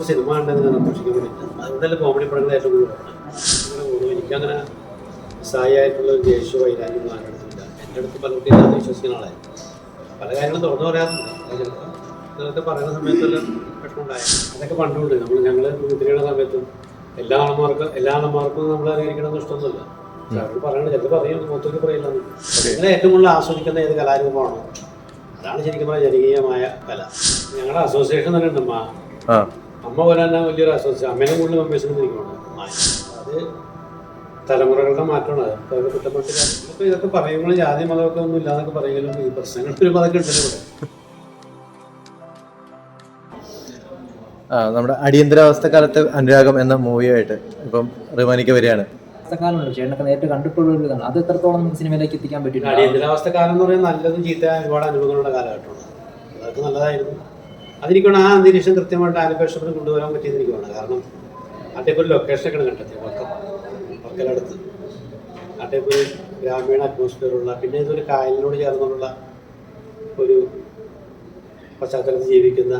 നമുക്ക് സിനിമ കണ്ടെങ്കിൽ സന്തോഷിക്കാൻ വേണ്ടിയിട്ട് അതുകൊണ്ടല്ലേ കോമഡി പടങ്ങൾ ഏറ്റവും കൂടുതൽ. എനിക്കങ്ങനെ സായായിട്ടുള്ള ഒരു ദേഷ്യ വൈരാഗ്യം ആരുടെ അടുത്തില്ല എന്റെ അടുത്ത് പലർക്കും ഇല്ലാന്ന് വിശ്വസിക്കുന്ന ആളായി. പല കാര്യങ്ങളും തുറന്നു പറയാറുണ്ട്. ചിലപ്പോൾ ചിലർക്ക് പറയുന്ന സമയത്തെല്ലാം വിഷമമുണ്ടായ അതൊക്കെ പണ്ടുണ്ട്. നമ്മൾ ഞങ്ങൾ മുദ്രയുടെ സമയത്തും എല്ലാ ആണന്മാർക്കും എല്ലാ ആണന്മാർക്കും നമ്മൾ അറിയിക്കണമെന്ന് ഇഷ്ടമൊന്നുമില്ല. അവർ പറയണത് ചിലപ്പോൾ പറയും. മൊത്തത്തിൽ പറയില്ല നിങ്ങൾ ഏറ്റവും കൂടുതൽ ആസ്വദിക്കുന്ന ഏത് കലാരൂപമാണോ? അതാണ് ശരിക്കും പറഞ്ഞാൽ ജനകീയമായ കല. ഞങ്ങളുടെ അസോസിയേഷൻ തന്നെ ഉണ്ട് അമ്മ വരാൻ വലിയൊരു അസോസിയേഷൻ അമ്മേനെ കൂടുതൽ ഇരിക്കണം അത് തലമുറകളുടെ മാറ്റമാണ്. അത് ഇപ്പൊ അവർ കുറ്റപ്പെടുത്തി ഇപ്പൊ ഇതൊക്കെ പറയുമ്പോൾ ജാതി മതമൊക്കെ ഒന്നും ഇല്ലാന്നൊക്കെ പറയുമെങ്കിലും ഈ പ്രശ്നങ്ങൾ ഒരു മതമൊക്കെ ഉണ്ടല്ലോ ഇവിടെ. ആ നമ്മുടെ അടിയന്തരാവസ്ഥ കാലത്ത് അനുരാഗം എന്ന മൂവിയായിട്ട് ഇപ്പം റിമാനിക്ക് വരികയാണ്. കാലമുണ്ട് ചേട്ടനൊക്കെ നേരിട്ട് കണ്ടിട്ടുള്ള ഒരു ഇതാണ്. അത് എത്രത്തോളം നമുക്ക് സിനിമയിലേക്ക് എത്തിക്കാൻ പറ്റില്ല അടിയന്തരാവസ്ഥ കാലം എന്ന് പറയുന്നത് നല്ലതും ചീത്ത ഒരുപാട് അനുഭവങ്ങളുടെ കാലഘട്ടമാണ്. അതൊക്കെ നല്ലതായിരുന്നു. അതെനിക്കാണ് ആ അന്തരീക്ഷം കൃത്യമായിട്ട് ആലപ്പേക്ഷപ്പെട്ട് കൊണ്ടുവരാൻ എനിക്ക് വേണം കാരണം അതേപോലെ ലൊക്കേഷനൊക്കെ കണ്ടെത്തി വക്കം വക്കലടുത്ത് അതേപോലെ ഗ്രാമീണ അറ്റ്മോസ്ഫിയറുള്ള പിന്നെ ഇതൊരു കായലിനോട് ചേർന്നുള്ള ഒരു പശ്ചാത്തലത്തിൽ ജീവിക്കുന്ന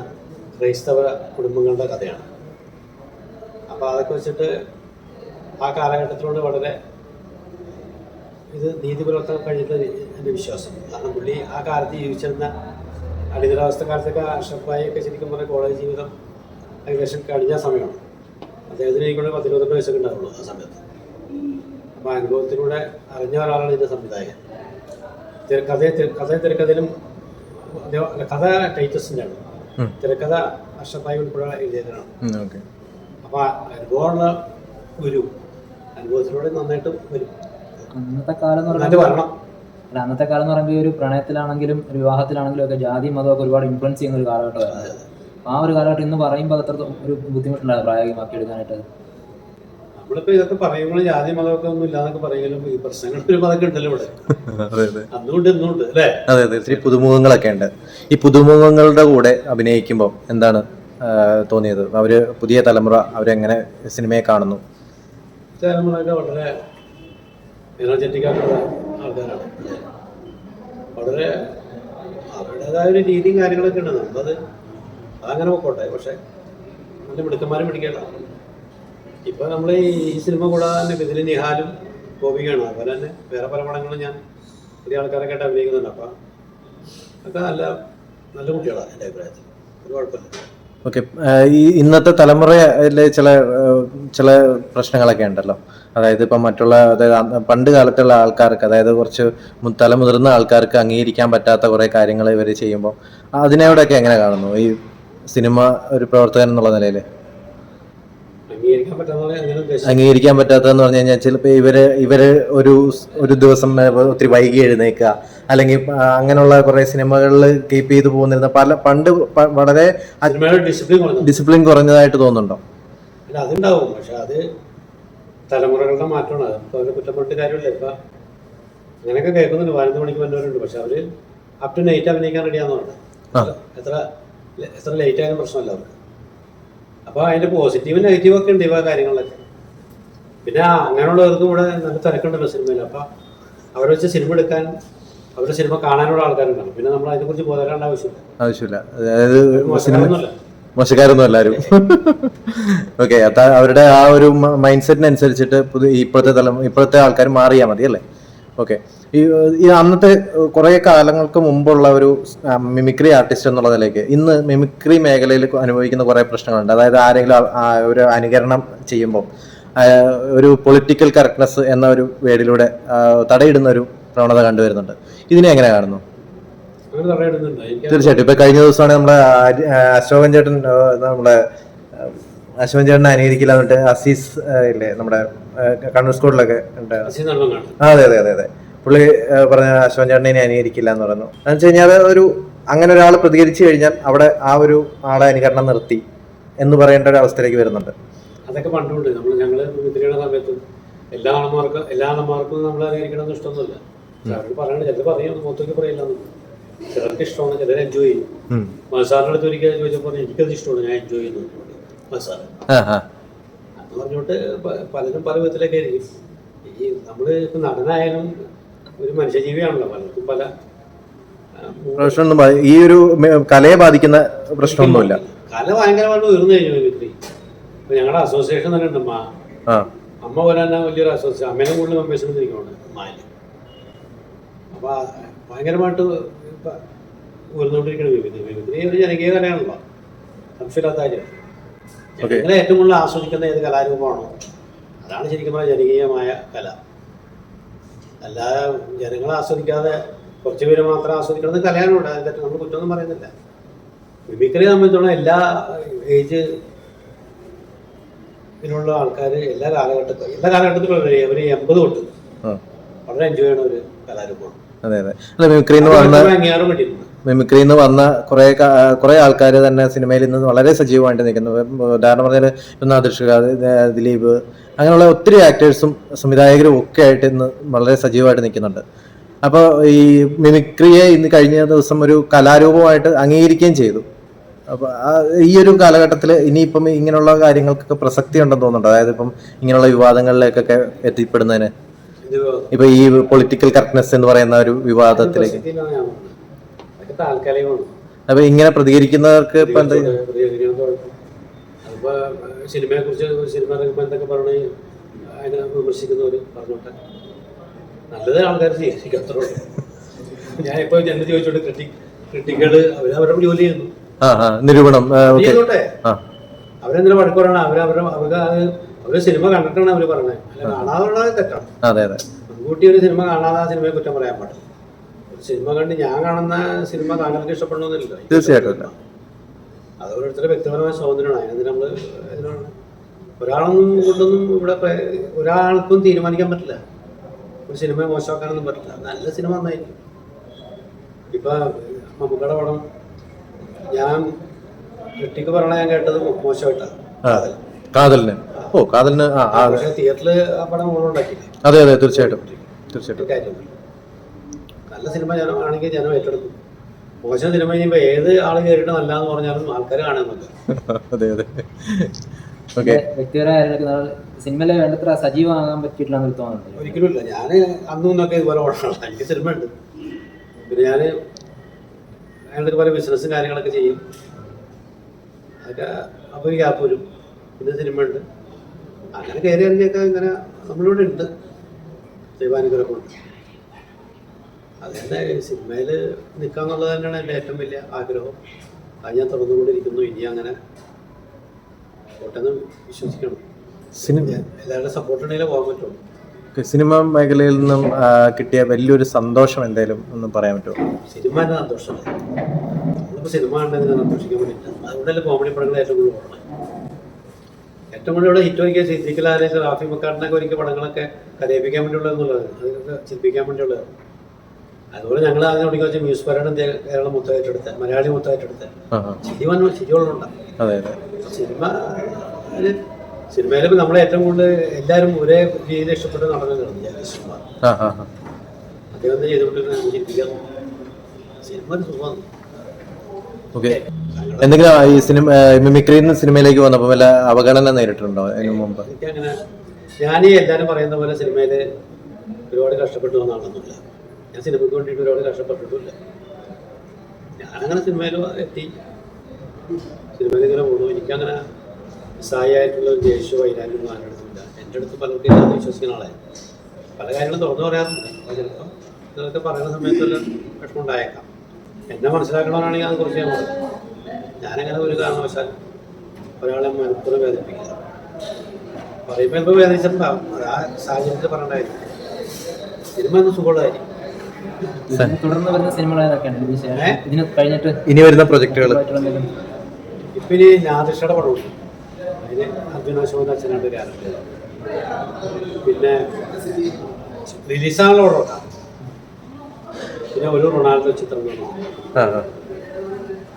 ക്രൈസ്തവ കുടുംബങ്ങളുടെ കഥയാണ്. അപ്പോൾ അതൊക്കെ വെച്ചിട്ട് ആ കാലഘട്ടത്തിലൂടെ വളരെ ഇത് നീതി പുലർത്താൻ കഴിഞ്ഞിട്ടുള്ള എന്റെ വിശ്വാസം. കാരണം പുള്ളി ആ കാലത്ത് ജീവിച്ചിരുന്ന അടിയന്തരാവസ്ഥ കാലത്തൊക്കെ അഷഫായൊക്കെ ശരിക്കും പറഞ്ഞാൽ കോളേജ് ജീവിതം ഏകദേശം കഴിഞ്ഞ സമയമാണ്. അദ്ദേഹത്തിന് എനിക്കൊണ്ട് പത്തിരുപത്തെട്ട് വയസ്സൊക്കെ ഉണ്ടാവുള്ളൂ ആ സമയത്ത്. അപ്പോൾ അനുഭവത്തിലൂടെ അറിഞ്ഞ ഒരാളാണ് ഇതിന്റെ സംവിധായകൻ. തിരക്കഥ കഥ തിരക്കഥയിലും കഥ ടൈറ്റസിന്റെ ആണ് ഉം. തിരക്കഥ അഷഫായി ഉൾപ്പെടെ എഴുതിയതിനാണ് ഓക്കെ. അപ്പോൾ അനുഭവമുള്ള ഗുരു അനുഭവത്തിലൂടെ നന്നായിട്ട് വരും. അന്നത്തെ കാലം എന്ന് പറഞ്ഞാൽ വരണം. അല്ല, അന്നത്തെ കാലം എന്ന് പറയുമ്പോൾ ഈ ഒരു പ്രണയത്തിലാണെങ്കിലും ഒരു വിവാഹത്തിലാണെങ്കിലും ഒക്കെ ജാതി മതമൊക്കെ ഒരുപാട് ഇൻഫ്ലുവൻസ് ചെയ്യുന്ന ഒരു കാലഘട്ടമായിരുന്നു അപ്പൊ ആ ഒരു കാലഘട്ടം ഇന്ന് പറയുമ്പോൾ അത്ര ഒരു ബുദ്ധിമുട്ടുണ്ടായിരുന്നു പ്രായോഗികമാക്കി എടുക്കാനായിട്ട് നമ്മളിപ്പോ ഇതൊക്കെ പറയുമ്പോൾ ജാതി മതമൊക്കെ ഒന്നും ഇല്ലാന്നൊക്കെ പറയുമെങ്കിലും ഈ പ്രശ്നങ്ങൾ ഒരു മതമൊക്കെ ഉണ്ടല്ലോ ഇവിടെ. അതെ അതെ. അന്നുകൊണ്ട് ഇന്നുണ്ട് അല്ലേ? അതെ അതെ. ഇത്തിരി പുതുമുഖങ്ങളൊക്കെ ഉണ്ട്. ഈ പുതുമുഖങ്ങളുടെ കൂടെ അഭിനയിക്കുമ്പോൾ എന്താണ് തോന്നിയത്? അവർ പുതിയ തലമുറ അവരെങ്ങനെ സിനിമയെ കാണുന്നു? തലമുറ വളരെ എനർജറ്റിക് ആയിട്ടുള്ള ആൾക്കാരാണ്. വളരെ അവരുടേതായ ഒരു രീതിയും കാര്യങ്ങളൊക്കെ ഉണ്ട്. നമ്മളത് അതങ്ങനെ പോക്കോട്ടെ. പക്ഷെ നല്ല മിടുക്കന്മാരും പിടിക്കേണ്ട. ഇപ്പൊ നമ്മൾ ഈ സിനിമ കൂടാതെ തന്നെ ഇതിൽ നിഹാലും ഗോപികയാണ്. അതുപോലെ തന്നെ വേറെ പല പടങ്ങളും ഞാൻ പുതിയ ആൾക്കാരൊക്കെ ആയിട്ട് അഭിനയിക്കുന്നുണ്ട്. അപ്പം ഒക്കെ നല്ല നല്ല കുട്ടികളാണ് എന്റെ അഭിപ്രായത്തിൽ. ഒരു കുഴപ്പമില്ല. ഓക്കെ ഈ ഇന്നത്തെ തലമുറയിലെ ചില ചില പ്രശ്നങ്ങളൊക്കെ ഉണ്ടല്ലോ. അതായത് ഇപ്പം മറ്റുള്ള അതായത് പണ്ട് കാലത്തുള്ള ആൾക്കാർക്ക് അതായത് കുറച്ച് തല തലമുതിർന്ന ആൾക്കാർക്ക് അംഗീകരിക്കാൻ പറ്റാത്ത കുറേ കാര്യങ്ങൾ ഇവർ ചെയ്യുമ്പോൾ അതിനോടൊക്കെ എങ്ങനെ കാണുന്നു? ഈ സിനിമ ഒരു പ്രവർത്തകൻ എന്നുള്ള നിലയിൽ? അംഗീകരിക്കാൻ പറ്റാത്തതെന്ന് പറഞ്ഞു കഴിഞ്ഞാൽ ചിലപ്പോൾ ഇവർ ഇവർ ഒരു ഒരു ദിവസം ഒത്തിരി വൈകി എഴുന്നേക്കുക. അല്ലെങ്കിൽ അങ്ങനെയുള്ള കുറെ സിനിമകളിൽ കീപ്പ് ചെയ്തു പോകുന്നിരുന്ന പല പണ്ട് വളരെ ഡിസിപ്ലിൻ കുറഞ്ഞതായിട്ട് തോന്നുന്നുണ്ടോ? അതുണ്ടാവും. പക്ഷെ അത് തലമുറകളുടെ മാറ്റമാണ്. അത് ഇപ്പൊ അവരെ കുറ്റപ്പെട്ട് കാര്യമില്ല. ഇപ്പൊ അങ്ങനെയൊക്കെ കേൾക്കുന്നുണ്ട്. പതിനൊന്ന് മണിക്ക് വന്നവരുണ്ട്. പക്ഷെ അവർ അപ് ടു നൈറ്റ് അഭിനയിക്കാൻ റെഡിയാന്ന് പറഞ്ഞത്. എത്ര എത്ര ലേറ്റ് ആയാലും പ്രശ്നമല്ല അവർക്ക്. അപ്പൊ അതിന്റെ പോസിറ്റീവ് നെഗറ്റീവ് ഒക്കെ ഉണ്ട് ഇവ കാര്യങ്ങളൊക്കെ പിന്നെ അങ്ങനെയുള്ളവർക്ക് ഇവിടെ നല്ല തിരക്കുണ്ടല്ലോ സിനിമയിൽ. അപ്പൊ അവരെ വെച്ച് സിനിമ എടുക്കാൻ അവരുടെ സിനിമ കാണാനുള്ള ആൾക്കാരുണ്ടാവും. പിന്നെ നമ്മൾ അതിനെക്കുറിച്ച് ബോധപ്പെടേണ്ട ആവശ്യമില്ല. ആവശ്യമില്ല. അതായത് മോശക്കാരൊന്നും എല്ലാവരും ഓക്കെ അവരുടെ ആ ഒരു മൈൻഡ് സെറ്റിനനുസരിച്ചിട്ട് പുതിയ ഇപ്പോഴത്തെ തലം ഇപ്പോഴത്തെ ആൾക്കാർ മാറിയാൽ മതി അല്ലേ? ഓക്കെ ഈ അന്നത്തെ കുറേ കാലങ്ങൾക്ക് മുമ്പുള്ള ഒരു മിമിക്രി ആർട്ടിസ്റ്റ് എന്നുള്ള നിലയ്ക്ക് ഇന്ന് മിമിക്രി മേഖലയിൽ അനുഭവിക്കുന്ന കുറേ പ്രശ്നങ്ങളുണ്ട്. അതായത് ആരെങ്കിലും ഒരു അനുകരണം ചെയ്യുമ്പോൾ ഒരു പൊളിറ്റിക്കൽ കറക്റ്റ്നെസ് എന്ന ഒരു വേടിലൂടെ തടയിടുന്ന ഒരു പ്രവണത കണ്ടുവരുന്നുണ്ട്. ഇതിനെ എങ്ങനെ കാണുന്നു? തീർച്ചയായിട്ടും. ഇപ്പൊ കഴിഞ്ഞ ദിവസമാണ് നമ്മുടെ അശോകൻ ചേട്ടൻ നമ്മുടെ അശോകൻ ചേട്ടനെ അനുകരിക്കില്ല എന്നിട്ട് അസീസ് ഇല്ലേ നമ്മുടെ കണ്ണൂർ സ്കൂളിലൊക്കെ ഉണ്ട്. അതെ അതെ അതെ അതെ. പുള്ളി പറഞ്ഞ അശോകൻ ചേട്ടനെ ഇനി അനുകരിക്കില്ല എന്ന് പറഞ്ഞു എന്ന് വെച്ച് കഴിഞ്ഞാൽ ഒരു അങ്ങനെ ഒരാൾ പ്രതികരിച്ചു കഴിഞ്ഞാൽ അവിടെ ആ ഒരു ആളെ അനുകരണം നിർത്തി എന്ന് പറയേണ്ട ഒരു അവസ്ഥയിലേക്ക് വരുന്നുണ്ട്. അതൊക്കെ പണ്ടുണ്ട് നമ്മൾ ഞങ്ങൾ മിത്രിയുടെ സമയത്തും എല്ലാ ആണന്മാർക്കും എല്ലാ ആണന്മാർക്കും നമ്മൾ അനുകരിക്കണമെന്ന് ഇഷ്ടമൊന്നുമില്ല. പറയണത് ചിലർ പറയും മൊത്തത്തിൽ പറയില്ല ചിലർക്ക് ഇഷ്ടമാണ്. ചിലർ എൻജോയ് ചെയ്യും. മസാറിന്റെ അടുത്ത് ഒരിക്കൽ ചോദിച്ചപ്പോൾ എനിക്കത് ഇഷ്ടമാണ്. ഞാൻ എൻജോയ് ചെയ്യുന്നു മസാല എന്ന് പറഞ്ഞോട്ട് പലരും പല വിധത്തിലൊക്കെ ആയിരിക്കും. ഈ നമ്മൾ ഇപ്പം നടനായാലും ഒരു മനുഷ്യജീവിയാണല്ലോ. പലർക്കും പല പ്രശ്നം ഈ ഒരു കലയെ ബാധിക്കുന്ന പ്രശ്നമൊന്നുമില്ല. കല ഭയങ്കരമായിട്ട് ഉയർന്നു കഴിഞ്ഞു മിമിക്രി ഇപ്പൊ ഞങ്ങളുടെ അസോസിയേഷൻ തന്നെ ഉണ്ട് അമ്മ പോലെ തന്നെ വലിയൊരു അസോസിയേഷൻ അമ്മേനെ കൂടുതൽ മെമ്പേഴ്സിന് ഇരിക്കുന്നുണ്ട് അമ്മായിൽ അപ്പൊ ഭയങ്കരമായിട്ട് ഉയർന്നുകൊണ്ടിരിക്കുന്ന ഒരു ജനകീയ കലയാണല്ലോ. കാര്യം. ജനങ്ങളെ ഏറ്റവും കൂടുതൽ ആസ്വദിക്കുന്ന ഏത് കലാരൂപമാണോ? അതാണ് ശരിക്കും പറഞ്ഞാൽ ജനകീയമായ കല. അല്ലാതെ ജനങ്ങളെ ആസ്വദിക്കാതെ കുറച്ച് പേര് മാത്രം ആസ്വദിക്കുന്നത് കലയാണുണ്ട് അത് തെറ്റ് നമ്മൾ കുറ്റമൊന്നും പറയുന്നില്ല. സംബന്ധിച്ചോളം എല്ലാ ഏജ് ഇതിനുള്ള ആൾക്കാർ എല്ലാ കാലഘട്ടത്തിലും എല്ലാ കാലഘട്ടത്തിലും ഒരു എൺപത് തൊട്ട് വളരെ എൻജോയ് ചെയ്യണ ഒരു കലാരൂപമാണ്. അതെ അതെ. അല്ല മിമിക്രി എന്ന് പറഞ്ഞ മിമിക്രി എന്ന് വന്ന കുറെ കുറെ ആൾക്കാർ തന്നെ സിനിമയിൽ ഇന്ന് വളരെ സജീവമായിട്ട് നിൽക്കുന്നു. ഉദാഹരണം പറഞ്ഞാൽ ഇന്ന് നാദിർഷക ദിലീപ് അങ്ങനെയുള്ള ഒത്തിരി ആക്ടേഴ്സും സംവിധായകരും ഒക്കെ ആയിട്ട് ഇന്ന് വളരെ സജീവമായിട്ട് നിൽക്കുന്നുണ്ട്. അപ്പോൾ ഈ മിമിക്രിയെ ഇന്ന് കഴിഞ്ഞ ദിവസം ഒരു കലാരൂപമായിട്ട് അംഗീകരിക്കുകയും ചെയ്തു. അപ്പൊ ഈ ഒരു കാലഘട്ടത്തിൽ ഇനിയിപ്പം ഇങ്ങനെയുള്ള കാര്യങ്ങൾക്കൊക്കെ പ്രസക്തി ഉണ്ടെന്ന് തോന്നുന്നുണ്ട്. അതായത് ഇപ്പം ഇങ്ങനെയുള്ള വിവാദങ്ങളിലേക്കൊക്കെ എത്തിപ്പെടുന്നതിന്. ഇപ്പൊ ഈ പൊളിറ്റിക്കൽ കറക്റ്റ്നെസ് എന്ന് പറയുന്ന ഒരു വിവാദത്തിലേക്ക്. അപ്പൊ ഇങ്ങനെ പ്രതികരിക്കുന്നവർക്ക് ഇപ്പൊ എന്താ സിനിമയെ കുറിച്ച് സിനിമ ഇറങ്ങുമ്പോൾ എന്തൊക്കെ പറഞ്ഞ് അതിനെ വിമർശിക്കുന്നവർ പറഞ്ഞോട്ടെ നല്ലത് ആൾക്കാർ അത്രേ ഞാൻ ഞാനിപ്പോ എന്ത് ചോദിച്ചോട്ട് ക്രിട്ടി ക്രിട്ടിക്കുകൾ അവരവരുടെ ജോലി ചെയ്യുന്നു നിരൂപണം അവരെന്തിനാ വഴക്ക് പറയണം? അവർ അവർ അവർക്ക് അത് അവർ സിനിമ കണ്ടിട്ടാണ് അവർ പറഞ്ഞത്. അല്ല കാണാതെ തെറ്റാണ്. അതെ അതെ. മുൻകൂട്ടി ഒരു സിനിമ കാണാതെ ആ സിനിമയെ കുറ്റം പറയാൻ പാടില്ല. ഒരു സിനിമ കണ്ട് ഞാൻ കാണുന്ന സിനിമ താങ്കൾക്ക് ഇഷ്ടപ്പെടണമെന്നില്ല തീർച്ചയായിട്ടും. അത് ഓരോരുത്തരുടെ വ്യക്തിപരമായ സ്വാതന്ത്ര്യമാണ്. അതിന് നമ്മൾ ഇതിനാണ്. ഒരാളൊന്നും കൊണ്ടൊന്നും ഇവിടെ ഒരാൾക്കും തീരുമാനിക്കാൻ പറ്റില്ല. ഒരു സിനിമ മോശമാക്കാനൊന്നും പറ്റില്ല. നല്ല സിനിമ നന്നായിരിക്കും. ഇപ്പൊ മമ്മൂക്കയുടെ പടം ഞാൻ കെട്ടിക്ക് പറഞ്ഞ ഞാൻ കേട്ടത് മോശമായിട്ടാണ്. കാതലിന്. ഓ കാതലിന് ആ ആ, അതെ പക്ഷെ തിയേറ്ററിൽ ആ പടം ഓണുണ്ടാക്കിയില്ലേ അതെ അതെ തീർച്ചയായിട്ടും. തീർച്ചയായിട്ടും. നല്ല സിനിമ ജനം ആണെങ്കിൽ ജനം ഏറ്റെടുക്കും. മോശം സിനിമ ഇനിയിപ്പോൾ ഏത് ആൾ കയറിയിട്ട് നല്ലതെന്ന് പറഞ്ഞാലും ആൾക്കാർ കാണുന്നില്ല അതെ അതെ. ഓക്കെ. വ്യക്തിപരമായ കാര്യങ്ങൾക്ക് സിനിമയിലെ വേണ്ടത്ര സജീവമാകാൻ പറ്റിയിട്ടില്ല എന്നൊരു തോന്നുന്നുണ്ട് ഒരിക്കലും ഇല്ല ഞാൻ അന്നും ഇന്നൊക്കെ ഇതുപോലെ ഓടാനുള്ള എനിക്ക് സിനിമ ഉണ്ട് പിന്നെ ഞാൻ അയാളുടെ ഇതുപോലെ ബിസിനസ്സും കാര്യങ്ങളൊക്കെ ചെയ്യും. അതൊക്കെ അപ്പോൾ ഒരു ഗ്യാപ്പ് വരും. പിന്നെ സിനിമ ഉണ്ട് അങ്ങനെ കയറി ഇറങ്ങിയൊക്കെ ഇങ്ങനെ നമ്മളിവിടെ ഉണ്ട്. ദൈവാനുഗ്രഹം. കൊണ്ട് അത് തന്നെ സിനിമയിൽ നിൽക്കുക എന്നുള്ളത് തന്നെയാണ് എന്റെ ഏറ്റവും വലിയ ആഗ്രഹം. അത് ഞാൻ തുറന്നുകൊണ്ടിരിക്കുന്നു ഇനി അങ്ങനെ പോട്ടെന്ന് വിശ്വസിക്കണം. സിനിമ എല്ലാവരുടെ സപ്പോർട്ട് ഉണ്ടെങ്കിലേ പോകാൻ പറ്റുള്ളൂ. സിനിമ മേഖലയിൽ നിന്നും കിട്ടിയ വലിയൊരു സന്തോഷം എന്തായാലും ഒന്ന് പറയാൻ പറ്റുമോ? സിനിമ സന്തോഷം നമ്മളിപ്പോൾ സിനിമ കണ്ടെങ്കിൽ സന്തോഷിക്കാൻ പറ്റില്ല അതുകൊണ്ടല്ലേ കോമഡി പടങ്ങൾ ഏറ്റവും കൂടുതൽ ഏറ്റവും കൂടുതൽ ഹിറ്റ് ഒരുക്കിയ ആലേശ് റാഫി മക്കാടിനൊക്കെ ഒരുക്കിയ പടങ്ങളൊക്കെ കരയിപ്പിക്കാൻ വേണ്ടിയുള്ളതെന്നുള്ളത് അതൊക്കെ ചിരിപ്പിക്കാൻ വേണ്ടിയുള്ളത് അതുപോലെ ഞങ്ങൾ അതിനെ തുടങ്ങി വെച്ച മ്യൂസ് പരേഡ് കേരളം മൊത്തം ഏറ്റെടുത്ത് മലയാളി മൊത്തം ഏറ്റെടുത്ത് ആ ആ. ചിരി വന്നു ചിരികളുണ്ടാവും അതെ അതെ. സിനിമ സിനിമയിലും നമ്മളെ ഏറ്റവും കൂടുതൽ എല്ലാവരും ഒരേ രീതിയിൽ ഇഷ്ടപ്പെട്ട് ആ അദ്ദേഹം ചെയ്തുകൊണ്ടിരുന്ന ചിരിപ്പിക്കാൻ സിനിമ ഒരു സുഖമാണ്. ഓക്കെ. എന്തെങ്കിലും ഈ സിനിമ മിമിക്രി സിനിമയിലേക്ക് വന്നപ്പോൾ വല്ല അവഗണന നേരിട്ടുണ്ടോ അതിനു മുമ്പ്? എനിക്കങ്ങനെ ഞാൻ എല്ലാവരും പറയുന്ന പോലെ സിനിമയിൽ ഒരുപാട് കഷ്ടപ്പെട്ടു വന്നാണെന്നില്ല ഞാൻ സിനിമയ്ക്ക് വേണ്ടിയിട്ട് ഒരുപാട് കഷ്ടപ്പെട്ടിട്ടില്ല ഞാനങ്ങനെ സിനിമയിൽ എത്തി. സിനിമയിൽ ഇങ്ങനെ പോകുന്നു. എനിക്കങ്ങനെ സായായിട്ടുള്ള ഒരു ദേഷ്യ വൈരാഗ്യമൊന്നും ആരുടെ അടുത്തില്ല എന്റെ അടുത്ത് പലർക്കും ഇല്ലാന്ന് വിശ്വസിക്കുന്ന ആളെ പല കാര്യങ്ങളും തുറന്നു പറയാറുണ്ട്. അപ്പോൾ ചിലപ്പോൾ ഇതൊക്കെ പറയുന്ന സമയത്തെല്ലാം വിഷമം ഉണ്ടായേക്കാം. എന്നെ മനസ്സിലാക്കണമെന്നാണെങ്കിൽ അത് കുറിച്ച് ഞാൻ പറയും ഞാനങ്ങനെ ഒരു കാരണവശാൽ ഒരാളെ മനഃപൂർവം വേദനിപ്പിക്കില്ല പറയുമ്പോൾ ഇപ്പോൾ വേദനിച്ചിട്ടുണ്ടാവും. ആ സാഹചര്യത്തിൽ പറഞ്ഞിട്ടായിരിക്കും സിനിമ ഒന്ന് സുഖമുള്ളതായിരിക്കും. തുടർന്ന് വരുന്ന സിനിമകൾ ഏതൊക്കെയാണ്? ഇതിന് കഴിഞ്ഞിട്ട് ഇനി വരുന്ന പ്രൊജക്ടുകൾ ഇപ്പൊ ഇനി നാദിഷയുടെ പടമുണ്ട് അതിന് അർജുന അശോകൻ അച്ഛനായിട്ട് ക്യാരക്ടർ. പിന്നെ റിലീസാണല്ലോ പിന്നെ ഒരു റൊണാൾഡോ ചിത്രം വന്നു ആ ആ അതിന് നായകന്റെ അച്ഛനായിട്ട്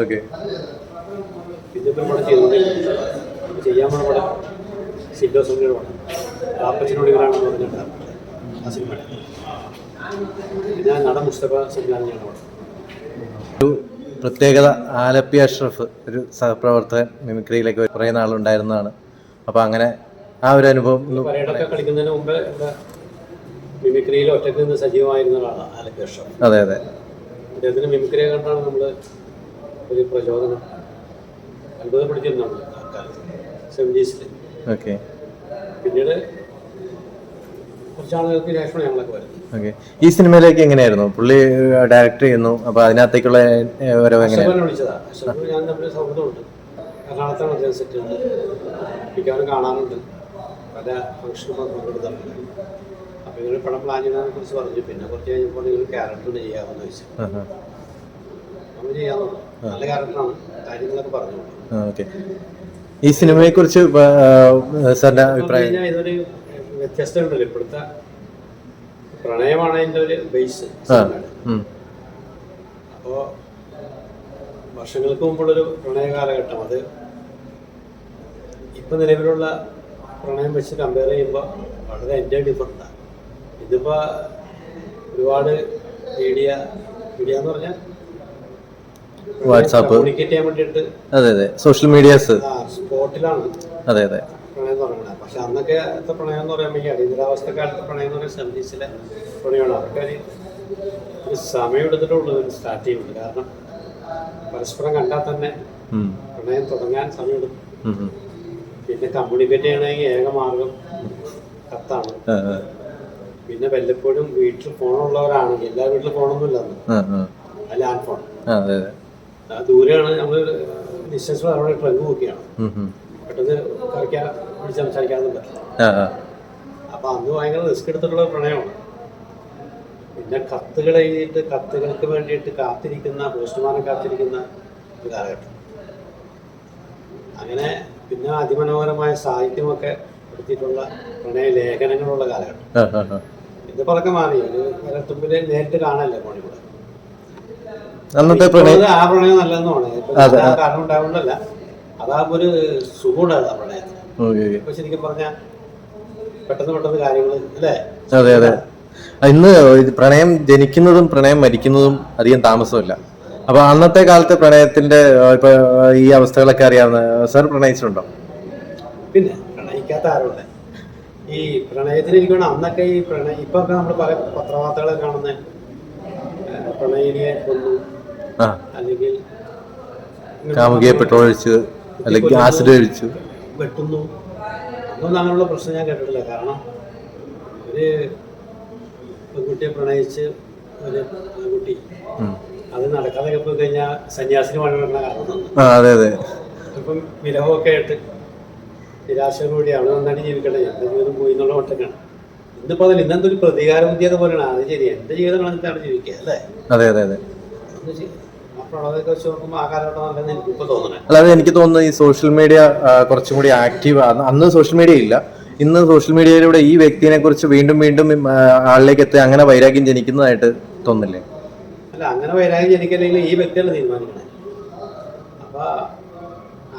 ഓക്കെ. പിന്നെ ഇപ്പം പടം ചെയ്തുകൊണ്ടിരിക്കുന്നു ഇപ്പം ചെയ്യാൻ പോണ. പടം സിൻഡോ സോണിയുടെ പടം പാപ്പച്ചനോടികളാണെന്ന് പറഞ്ഞിട്ടാണ് ആ സിനിമയുടെ പിന്നെ നടൻ മുസ്തഫ സംവിധാനം പടം ഒരു പ്രത്യേകത ആലപ്പി അഷ്റഫ് ഒരു സഹപ്രവർത്തകൻ മിമിക്രിയിലേക്ക് കുറേ നാളുണ്ടായിരുന്നതാണ്. അപ്പോൾ അങ്ങനെ ആ ഒരു അനുഭവം കളിക്കുന്നതിന് മുമ്പ് മിമിക്രിയിൽ ഒറ്റയ്ക്ക് നിന്ന് സജീവമായിരുന്ന ഒരാളാണ് ആലപ്പി അഷ്റഫ്. അതെ അതെ. അദ്ദേഹത്തിന് മിമിക്രിയെ കണ്ടാണ് നമ്മൾ ഒരു പ്രചോദനം. അത്ഭുതപ്പെടുത്തിയിരുന്നു നമ്മൾ സെവന്റീസിൽ ഓക്കെ പിന്നീട് കുറച്ചാളുകൾക്ക് ശേഷമാണ് ഞങ്ങളൊക്കെ വരുന്നത്. ഓക്കെ ഈ സിനിമയിലേക്ക് എങ്ങനെയായിരുന്നു? പുള്ളി ഡയറക്റ്റ് ചെയ്യുന്നു. അപ്പൊ അതിനകത്തേക്കുള്ള എങ്ങനെ അശോക് ഞാൻ തമ്മിൽ സൗഹൃദമുണ്ട്. എറണാകുളത്താണ് അദ്ദേഹം സെറ്റ് മിക്കവാറും കാണാറുണ്ട്. പല ഫംഗ്ഷനുകളും പങ്കെടുത്തിട്ടുണ്ട് അപ്പോൾ ഇങ്ങനെ പടം പ്ലാൻ ചെയ്യുന്നതിനെ കുറിച്ച് പറഞ്ഞു. പിന്നെ കുറച്ച് കഴിഞ്ഞപ്പോൾ നിങ്ങൾ ക്യാരക്ടർ ചെയ്യാമെന്ന് ചോദിച്ചു. നമ്മൾ ചെയ്യാമെന്ന് നല്ല ക്യാരക്ടറാണ് കാര്യങ്ങളൊക്കെ പറഞ്ഞു ഓക്കെ. ഈ സിനിമയെ കുറിച്ച് സാറിന്റെ അഭിപ്രായം? ഇതൊരു വ്യത്യസ്തത ഉണ്ടല്ലോ ഇപ്പോഴത്തെ പ്രണയമാണ് അതിന്റെ ഒരു ബേസ് അപ്പോ വർഷങ്ങൾക്ക് മുമ്പുള്ളൊരു പ്രണയ കാലഘട്ടം അത് ഇപ്പൊ നിലവിലുള്ള പ്രണയം വെച്ച് കമ്പയർ ചെയ്യുമ്പോൾ വളരെ എന്റെ ഡിഫറന്റാണ് ഇതിപ്പോൾ ഒരുപാട് മീഡിയ മീഡിയ എന്ന് പറഞ്ഞാൽ വാട്സാപ്പ്. കമ്മ്യൂണിക്കേറ്റ് ചെയ്യാൻ വേണ്ടിയിട്ട് അതെ അതെ. സോഷ്യൽ മീഡിയാസ് സ്പോട്ടിലാണ് അതെ അതെ. പ്രണയം പറയുന്നത്. പക്ഷെ അന്നൊക്കെ പ്രണയം എന്ന് പറയാൻ ഈ അടിയന്തരാവസ്ഥ കാലത്തെ പ്രണയം എന്ന് പറയുന്നത് സെവന്റീസിലെ പ്രണയമാണ് അതൊക്കെ ഒരു സമയം എടുത്തിട്ടുള്ളൂ. സ്റ്റാർട്ട് ചെയ്യുന്നത്. കാരണം പരസ്പരം കണ്ടാൽ തന്നെ. പ്രണയം തുടങ്ങാൻ സമയമെടുക്കും ഉം, ഉം. പിന്നെ കമ്മ്യൂണിക്കേറ്റ് ചെയ്യണമെങ്കിൽ ഏക മാർഗം. കത്താണ്. പിന്നെ വല്ലപ്പോഴും വീട്ടിൽ ഫോണുള്ളവരാണെങ്കിൽ എല്ലാ വീട്ടിലും ആ, ആ. Land phone. ദൂരെയാണ് നമ്മൾ ഡിസ്റ്റൻസ് അവിടെ ട്രങ്ക് നോക്കിയാണ്. പെട്ടെന്ന് കളിക്കാൻ വിളിച്ച് സംസാരിക്കാനൊന്നും പറ്റില്ല. അപ്പൊ അന്ന് ഭയങ്കര റിസ്ക് എടുത്തിട്ടുള്ള പ്രണയമാണ്. പിന്നെ കത്തുകൾ എഴുതിയിട്ട് കത്തുകൾക്ക് വേണ്ടിയിട്ട് കാത്തിരിക്കുന്ന പോസ്റ്റ്മാനെ കാത്തിരിക്കുന്ന ഒരു കാലഘട്ടം. അങ്ങനെ പിന്നെ അതിമനോഹരമായ സാഹിത്യമൊക്കെ എടുത്തിട്ടുള്ള പ്രണയ ലേഖനങ്ങളുള്ള കാലഘട്ടം. ഇത് ആ, ആ. ഇതിപ്പോ അതൊക്കെ മാറി ഒരു വിരൽത്തുമ്പിൽ നേരിട്ട് കാണല്ലേ ഫോണിൽ കൂടെ അന്നത്തെ പ്രണയം ആ പ്രണയം നല്ലതെന്ന് തോന്നുന്നത് ഇപ്പൊ അതെ, കാരണം ഉണ്ടാവുന്നല്ല അതാകുമ്പോ ഒരു സുഖമുണ്ടായത് ആ പ്രണയത്തിന്. ഇപ്പൊ ശരിക്കും പറഞ്ഞ പെട്ടെന്ന് പെട്ടെന്ന് കാര്യങ്ങൾ അല്ലേ? അതെ അതെ. ഇന്ന് പ്രണയം ജനിക്കുന്നതും പ്രണയം മരിക്കുന്നതും അധികം താമസമില്ല. അപ്പൊ അന്നത്തെ കാലത്തെ പ്രണയത്തിന്റെ ഇപ്പൊ ഈ അവസ്ഥകളൊക്കെ അറിയാവുന്ന സാർ പ്രണയിച്ചിട്ടുണ്ടോ? പിന്നെ പ്രണയിക്കാത്ത ആരുണ്ട് ഈ പ്രണയത്തിന് എനിക്ക് വേണം. അന്നൊക്കെ ഈ പ്രണയ ഇപ്പൊ നമ്മൾ പല പത്രവാർത്തകളെ കാണുന്ന. പ്രണയിനിയെ കൊന്നു. അല്ലെങ്കിൽ കാമുകിയെ പെട്രോൾ ഒഴിച്ച് അല്ലെങ്കിൽ ആസിഡ് ഒഴിച്ചു. വെട്ടുന്നു. അതൊന്നും അങ്ങനെയുള്ള പ്രശ്നം ഞാൻ കേട്ടിട്ടില്ല. കാരണം ഒരു പെൺകുട്ടിയെ പ്രണയിച്ച് ഒരു പെൺകുട്ടി. അത് നടക്കാതെ പോയി കഴിഞ്ഞാൽ സന്യാസിന് പണി കൊടുക്കുന്ന കാരണം അതെ അതെ. ഇപ്പം വിരഹമൊക്കെ ആയിട്ട് നിരാശയോടുകൂടി അവിടെ നന്നായിട്ട് ജീവിക്കട്ടെ. എന്റെ ജീവിതം പോയി എന്നുള്ള ഒട്ടൊക്കെയാണ് ഇന്നിപ്പോൾ അതല്ല ഇന്നെന്തൊരു പ്രതികാര ബുദ്ധിയൊക്കെ പോലെയാണ്. അത് ശരി എന്റെ ജീവിതം കളഞ്ഞിട്ടാണ് ജീവിക്കുക അല്ലേ? അതെ അതെ അതെ. അല്ലാതെ എനിക്ക് തോന്നുന്നു ഈ സോഷ്യൽ മീഡിയ കുറച്ചും കൂടി ആക്റ്റീവ് അന്ന് സോഷ്യൽ മീഡിയ ഇല്ല. ഇന്ന് സോഷ്യൽ മീഡിയയിലൂടെ ഈ വ്യക്തിനെ കുറിച്ച് വീണ്ടും വീണ്ടും ആളിലേക്ക് എത്തി അങ്ങനെ വൈരാഗ്യം ജനിക്കുന്നതായിട്ട് തോന്നില്ലേ അല്ല അങ്ങനെ വൈരാഗ്യം ജനിക്കല്ലെങ്കിൽ ഈ വ്യക്തിയാണ് തീരുമാനിക്കുന്നത് അപ്പൊ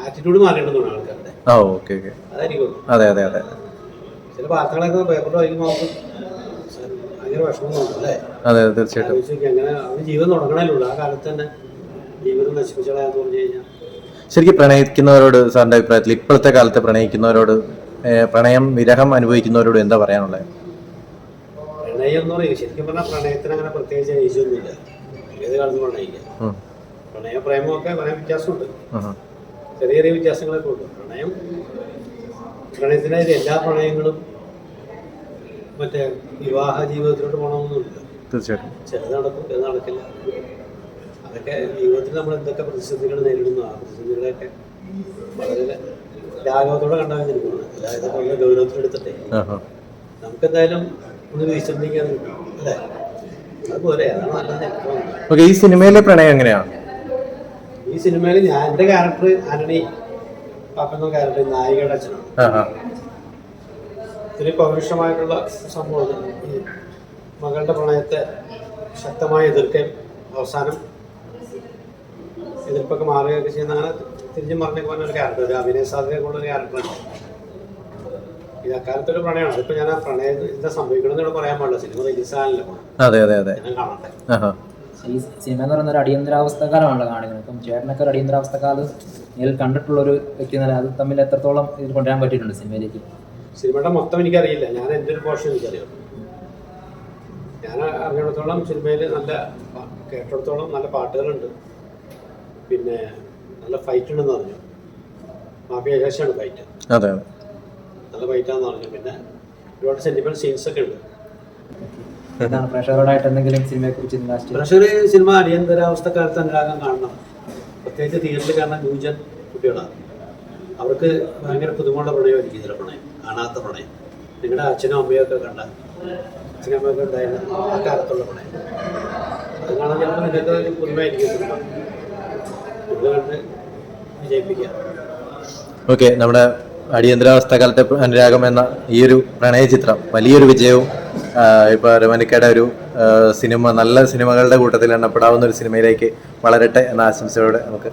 ആറ്റിറ്റ്യൂഡ് മാറിയിട്ടുണ്ടെന്നാണ് ആൾക്കാരുടെ. ആ ഓക്കെ ഓക്കെ. അതായിരിക്കും. അതെ അതെ അതെ. ചില വാർത്തകളൊക്കെ പേപ്പറിൽ വായിക്കുമ്പോൾ ഭയങ്കര വിഷമം തോന്നും അല്ലേ? അതെ തീർച്ചയായിട്ടും. അങ്ങനെ അവന് ജീവിതം തുടങ്ങണല്ലോ ആ കാലത്ത് തന്നെ ജീവിതം നശിപ്പിച്ചളയാന്ന് പറഞ്ഞു കഴിഞ്ഞാൽ ശരിക്കും പ്രണയിക്കുന്നവരോട് സാറിന്റെ അഭിപ്രായത്തിൽ ഇപ്പോഴത്തെ കാലത്ത് പ്രണയിക്കുന്നവരോട് പ്രണയം വിരഹം അനുഭവിക്കുന്നവരോട് എന്താ പറയാനുള്ളത്? പ്രണയം എന്ന് പറയുന്നത് ശരിക്കും പറഞ്ഞാൽ പ്രണയത്തിന് അങ്ങനെ പ്രത്യേകിച്ച് ഏജൊന്നുമില്ല ഏത് കാലത്ത് പ്രണയിക്കാം ഉം. പ്രണയ പ്രേമമൊക്കെ പ്രണയ വ്യത്യാസമുണ്ട്. ചെറിയ ചെറിയ വ്യത്യാസങ്ങളൊക്കെ ഉണ്ട്. പ്രണയം പ്രണയത്തിനായിട്ട് എല്ലാ പ്രണയങ്ങളും മറ്റേ വിവാഹ ജീവിതത്തിലോട്ട് പോകണമെന്നില്ല തീർച്ചയായിട്ടും. ചിലത് നടക്കും ചിലത് നടക്കില്ല. അതൊക്കെ ജീവിതത്തിൽ നമ്മൾ എന്തൊക്കെ പ്രതിസന്ധികൾ നേരിടുന്നു ആ പ്രതിസന്ധികളെയൊക്കെ വളരെ ലാഘവത്തോടെ കണ്ടാൽ എനിക്കുണ്ട് അതായത് വളരെ ഗൗരവത്തിലെടുത്തിട്ടേ. ആഹാ. നമുക്കെന്തായാലും ഒന്ന് വിശ്രമിക്കാൻ അല്ലേ? ഓക്കെ ഈ സിനിമയിലെ പ്രണയം എങ്ങനെയാണ് ഈ സിനിമയിൽ ഞാൻ എന്റെ ക്യാരക്ടർ ആന്റണി പപ്പന്ന ക്യാരക്ടർ നായികയുടെ അച്ഛനാണ്. ഇത്തിരി പൗരുഷമായിട്ടുള്ള സംഭവം ഈ മകളുടെ പ്രണയത്തെ ശക്തമായി എതിർക്കുകയും അവസാനം എതിർപ്പൊക്കെ മാറുകയൊക്കെ ചെയ്യുന്ന അങ്ങനെ തിരിഞ്ഞു മറിഞ്ഞൊക്കെ പറഞ്ഞ ഒരു ക്യാരക്ടർ ഒരു അഭിനയ സാധ്യതയൊക്കെ ഒരു ക്യാരക്ടറാണ് ഇത് അക്കാലത്തൊരു പ്രണയമാണ്. അതിപ്പോൾ ഞാൻ ആ പ്രണയം എന്താ പറയാൻ പാടില്ല. സിനിമ റിലീസാണല്ലോ അതെ അതെ അതെ. ഞാൻ കാണട്ടെ. ആഹാ. ഈ സിനിമ എന്ന് പറയുന്ന ഒരു അടിയന്തരാവസ്ഥക്കാലമാണല്ലോ കാണിക്കുന്നത് ഇപ്പം ചേട്ടനൊക്കെ ഒരു അടിയന്തരാവസ്ഥക്കാലം നേരിൽ കണ്ടിട്ടുള്ള ഒരു വ്യക്തി എന്നാൽ അത് തമ്മിൽ എത്രത്തോളം ഇത് കൊണ്ടുവരാൻ പറ്റിയിട്ടുണ്ട് സിനിമയിലേക്ക്? സിനിമയുടെ മൊത്തം എനിക്കറിയില്ല. ഞാൻ എന്റെ ഒരു പോർഷൻ എനിക്കറിയാം. ഞാൻ അറിഞ്ഞിടത്തോളം സിനിമയിൽ നല്ല കേട്ടിടത്തോളം നല്ല പാട്ടുകളുണ്ട്. പിന്നെ നല്ല ഫൈറ്റ് ഉണ്ടെന്ന് പറഞ്ഞു. മാഫിയ ശേഷമാണ് ഫൈറ്റ് അതെ അതെ. നല്ല ഫൈറ്റാന്ന് പറഞ്ഞു. പിന്നെ ഒരുപാട് സെന്റിമെന്റ് സീൻസ് ഒക്കെ ഉണ്ട്. എന്താണ് പ്രേക്ഷകരോടായിട്ട് എന്തെങ്കിലും സിനിമയെ കുറിച്ച് പ്രഷർ സിനിമ അടിയന്തരാവസ്ഥക്കാലത്ത് അനുരാഗം കാണണം. പ്രത്യേകിച്ച് തിയേറ്ററിൽ കാണുന്ന ന്യൂജൻ കുട്ടികളാണ്. അവർക്ക് ഭയങ്കര പുതുമുള്ള പ്രണയമായിരിക്കും ഇതിലെ പ്രണയം. കാണാത്ത പ്രണയം. നിങ്ങളുടെ അച്ഛനും അമ്മയും ഒക്കെ കണ്ട അച്ഛനും അമ്മയൊക്കെ ഉണ്ടായിരുന്ന ആ കാലത്തുള്ള പ്രണയം. അത് കാണാൻ ചിലപ്പോൾ നിങ്ങൾക്ക് ഒരു പുതുമയായിരിക്കും സിനിമ ഇത് കണ്ട് വിജയിപ്പിക്കുക ഓക്കെ നമ്മുടെ അടിയന്തരാവസ്ഥ കാലത്തെ അനുരാഗം എന്ന ഈ ഒരു പ്രണയ ചിത്രം വലിയൊരു വിജയവും ഇപ്പൊ രമനിക്കയുടെ ഒരു സിനിമ നല്ല സിനിമകളുടെ കൂട്ടത്തിൽ എണ്ണപ്പെടാവുന്ന ഒരു സിനിമയിലേക്ക് വളരട്ടെ എന്ന ആശംസയോടെ നമുക്ക്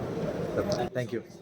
താങ്ക്